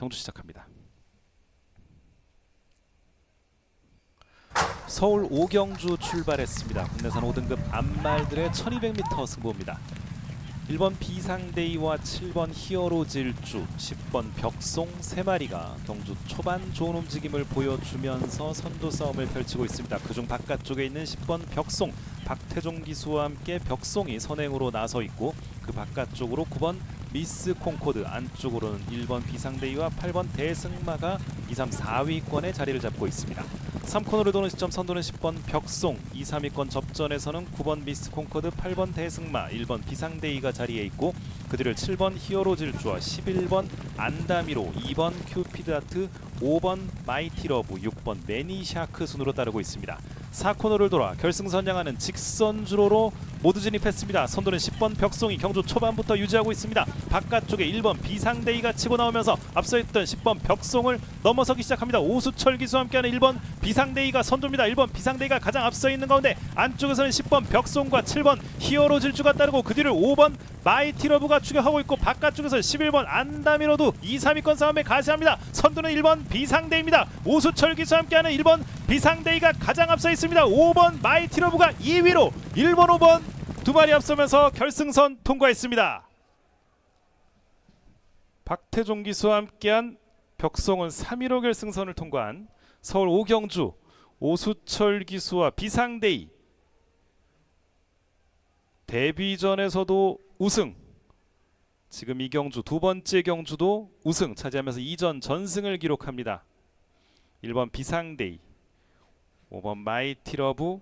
경주 시작합니다. 서울 오경주 출발했습니다. 국내산 5등급 암말들의 1200m 승부입니다. 1번 비상데이와 7번 히어로 질주, 10번 벽송 세 마리가 경주 초반 좋은 움직임을 보여주면서 선두 싸움을 펼치고 있습니다. 그중 바깥쪽에 있는 10번 벽송, 박태종 기수와 함께 벽송이 선행으로 나서 있고 그 바깥쪽으로 9번 미스 콩코드 안쪽으로는 1번 비상데이와 8번 대승마가 2, 3, 4위권에 자리를 잡고 있습니다. 3코너를 도는 시점 선두는 10번 벽송, 2, 3위권 접전에서는 9번 미스 콩코드, 8번 대승마, 1번 비상데이가 자리에 있고 그들을 7번 히어로 질주와 11번 안다미로, 2번 큐피드 아트, 5번 마이티러브, 6번 매니샤크 순으로 따르고 있습니다. 4코너를 돌아 결승선 향하는 직선 주로로 모두 진입했습니다. 선두는 10번 벽송이 경주 초반부터 유지하고 있습니다. 바깥쪽에 1번 비상데이가 치고 나오면서 앞서 있던 10번 벽송을 넘어서기 시작합니다. 오수철 기수와 함께하는 1번 비상데이가 선두입니다. 1번 비상데이가 가장 앞서 있는 가운데 안쪽에서는 10번 벽송과 7번 히어로 질주가 따르고 그 뒤를 5번 마이티러브가 추격하고 있고 바깥쪽에서 11번 안다미로도 2, 3위권 싸움에 가세합니다. 선두는 1번 비상데이입니다. 오수철 기수와 함께하는 1번 비상데이가 가장 앞서 있습니다. 5번 마이티러브가 2위로 1번, 5번 두 마리 앞서면서 결승선 통과했습니다. 박태종 기수와 함께한 벽송은 3위로 결승선을 통과한 서울 오경주 오수철 기수와 비상데이 데뷔전에서도 우승 지금 이경주 두 번째 경주도 우승 차지하면서 이전 전승을 기록합니다. 1번 비상데이 5번 마이티러브